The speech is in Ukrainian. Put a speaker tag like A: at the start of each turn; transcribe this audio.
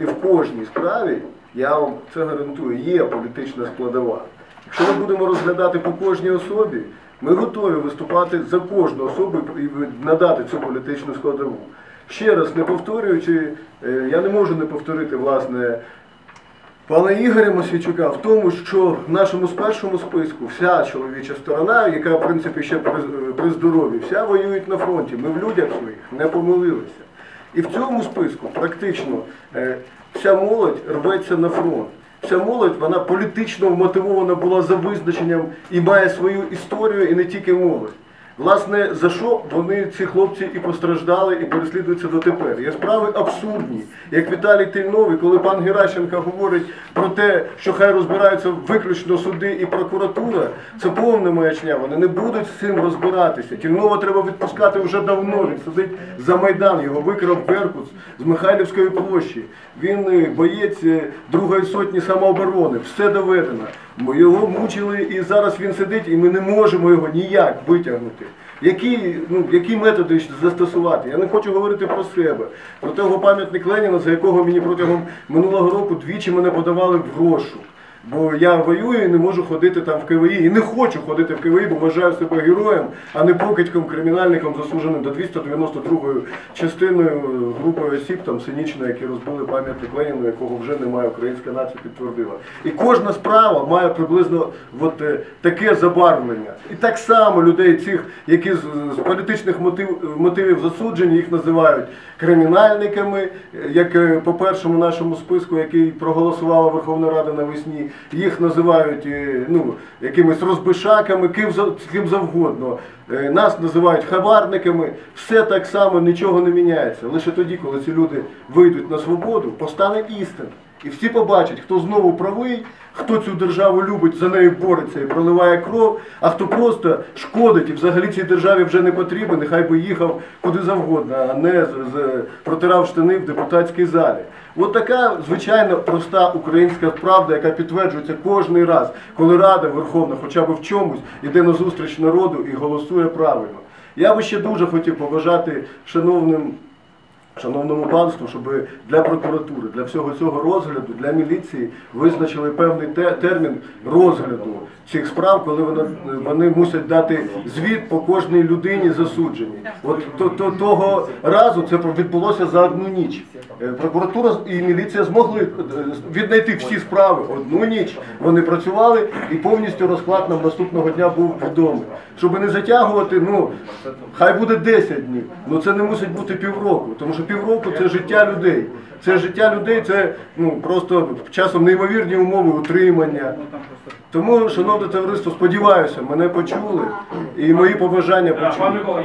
A: І в кожній справі, я вам це гарантую, є політична складова. Якщо ми будемо розглядати по кожній особі, ми готові виступати за кожну особу і надати цю політичну складову. Ще раз не повторюючи, е, я не можу не повторити власне пана Ігоря Мосійчука в тому, що в нашому першому списку вся чоловіча сторона, яка в принципі ще при здоров'ї, вся воюють на фронті. Ми в людях своїх не помилилися. І в цьому списку практично е, вся молодь рветься на фронт. Вся молодь вона політично вмотивована була за визначенням і має свою історію, і не тільки молодь. Власне, за що вони, ці хлопці, і постраждали, і переслідуються дотепер. Є справи абсурдні, як Віталій Тильновий, коли пан Геращенко говорить про те, що хай розбираються виключно суди і прокуратура, це повна маячня. Вони не будуть з цим розбиратися. Тільнова треба відпускати вже давно. Він сидить за Майдан, його викрав Беркут з Михайлівської площі. Він е, боєць е, другої сотні самооборони. Все доведено. Його мучили, і зараз він сидить, і ми не можемо його ніяк витягнути. Які, ну, які методи застосувати? Я не хочу говорити про себе. Про того пам'ятник Леніна, за якого мені протягом минулого року двічі мене подавали в грошу. Бо я воюю і не можу ходити там в КВІ. І не хочу ходити в КВІ, бо вважаю себе героєм, а не покидьком, кримінальником, засудженим до 292-ї частиною групи осіб там цинічно, які розбили пам'ятник Леніну, якого вже немає, українська нація підтвердила. І кожна справа має приблизно от, е, таке забарвлення. І так само людей цих, які з, з політичних мотив, мотивів засуджені, їх називають кримінальниками, е, як е, по першому нашому списку, який проголосувала Верховна Рада навесні, їх називають е, ну, якимись розбишаками, ким, завгодно. Е, Нас називають хабарниками, все так само нічого не міняється. Лише тоді, коли ці люди вийдуть на свободу, постане істина. І всі побачать, хто знову правий, хто цю державу любить, за нею бореться і проливає кров, а хто просто шкодить і взагалі цій державі вже не потрібен, нехай би їхав куди завгодно, а не протирав штани в депутатській залі. От така звичайно проста українська правда, яка підтверджується кожний раз, коли Рада Верховна, хоча б в чомусь, іде на зустріч народу і голосує правильно. Я би ще дуже хотів побажати шановним шановному панству, щоб для прокуратури, для всього цього розгляду, для міліції визначили певний те- термін розгляду цих справ, коли вони, мусять дати звіт по кожній людині засудженій. От то, то, того разу це відбулося за одну ніч. Е, Прокуратура і міліція змогли е, віднайти всі справи одну ніч. Вони працювали і повністю розклад нам наступного дня був відомий. Щоб не затягувати, ну хай буде 10 днів. Ну це не мусить бути півроку, тому що півроку це життя людей. Це життя людей, це ну просто часом неймовірні умови утримання. Тому, шановне товариство, сподіваюся, мене почули і мої побажання почули.